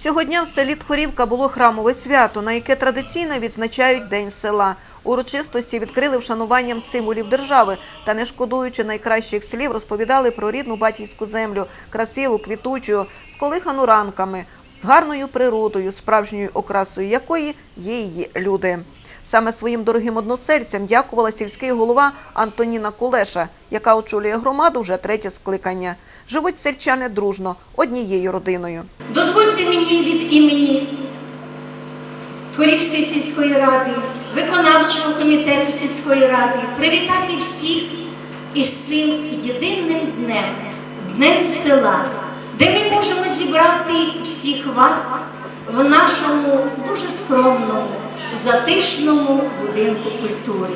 Цього дня в селі Тхорівка було храмове свято, на яке традиційно відзначають День села. Урочистості відкрили вшануванням символів держави та, не шкодуючи найкращих слів, розповідали про рідну батьківську землю, красиву, квітучу, з колихану ранками, з гарною природою, справжньою окрасою якої є її люди. Саме своїм дорогим односельцям дякувала сільський голова Антоніна Кулеша, яка очолює громаду вже третє скликання. Живуть сельчани дружно, однією родиною. Дозвольте мені від імені Творівської сільської ради, виконавчого комітету сільської ради привітати всіх із цим єдиним днем, днем села, де ми можемо зібрати всіх вас в нашому дуже скромному, затишному будинку культури.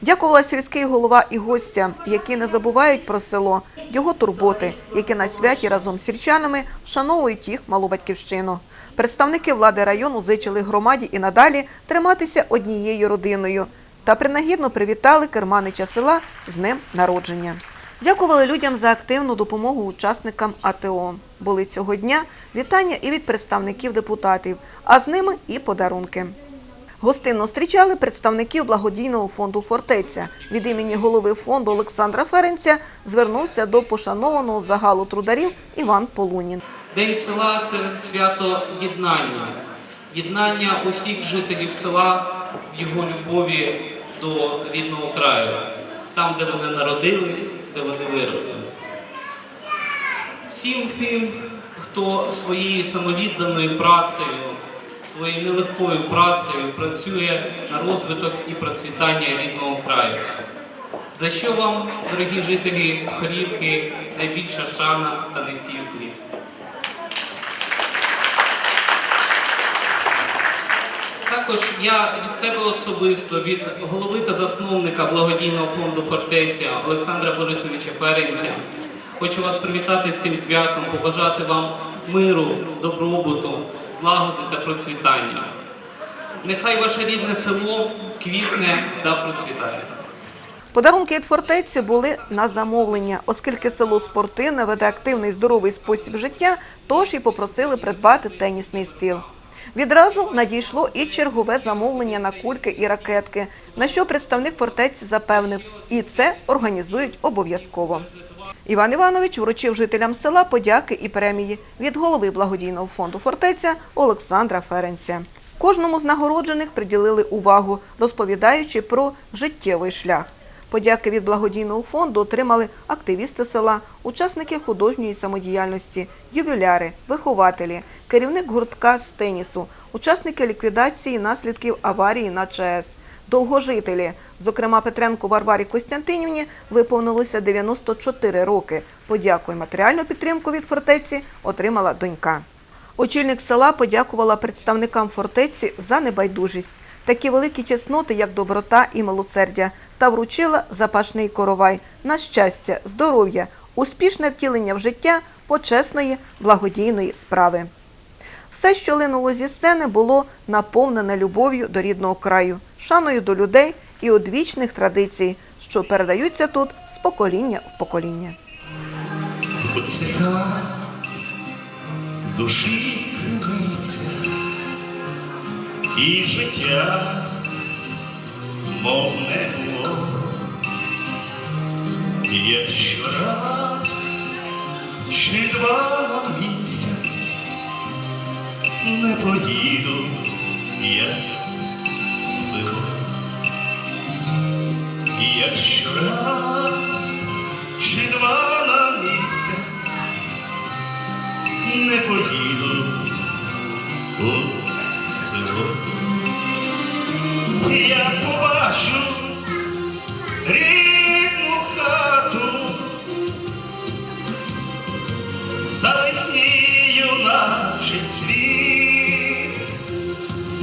Дякувала сільський голова і гостям, які не забувають про село, його турботи, які на святі разом з сільчанами вшановують їх малу батьківщину. Представники влади району зичили громаді і надалі триматися однією родиною та принагідно привітали керманича села з ним народження. Дякували людям за активну допомогу учасникам АТО. Були цього дня вітання і від представників депутатів, а з ними і подарунки. Гостинно зустрічали представників благодійного фонду Фортеця. Від імені голови фонду Олександра Ференця звернувся до пошанованого загалу трударів Іван Полунін. День села це свято єднання, єднання усіх жителів села в його любові до рідного краю, там, де вони народились, де вони виросли. Всім тим, хто своєю самовідданою працею, своєю нелегкою працею працює на розвиток і процвітання рідного краю. За що вам, дорогі жителі Тхорівки, найбільша шана та низький уклін. Також я від себе особисто, від голови та засновника благодійного фонду Фортеця Олександра Борисовича Ференця, хочу вас привітати з цим святом, побажати вам миру, добробуту, злагоди та процвітання. Нехай ваше рідне село квітне та процвітає. Подарунки від фортеці були на замовлення, оскільки село спортивне веде активний здоровий спосіб життя, тож і попросили придбати тенісний стіл. Відразу надійшло і чергове замовлення на кульки і ракетки, на що представник фортеці запевнив, і це організують обов'язково. Іван Іванович вручив жителям села подяки і премії від голови благодійного фонду фортеця Олександра Ференця. Кожному з нагороджених приділили увагу, розповідаючи про життєвий шлях. Подяки від благодійного фонду отримали активісти села, учасники художньої самодіяльності, ювіляри, вихователі, керівник гуртка з тенісу, учасники ліквідації наслідків аварії на ЧАЕС, довгожителі. Зокрема, Петренко Варварі Костянтинівні виповнилося 94 роки. Подяку і матеріальну підтримку від фортеці отримала донька. Очільник села подякувала представникам фортеці за небайдужість, такі великі чесноти, як доброта і милосердя, та вручила запашний коровай на щастя, здоров'я, успішне втілення в життя почесної благодійної справи. Все, що линуло зі сцени, було наповнене любов'ю до рідного краю, шаною до людей і одвічних традицій, що передаються тут з покоління в покоління. Душі криниця і життя, мов не було, якщо раз чи два місяць не поїду я в село. Якщо раз чи два на місяць не поїду у село, я побачу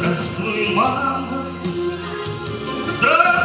Здравствуй, мама, здравствуй,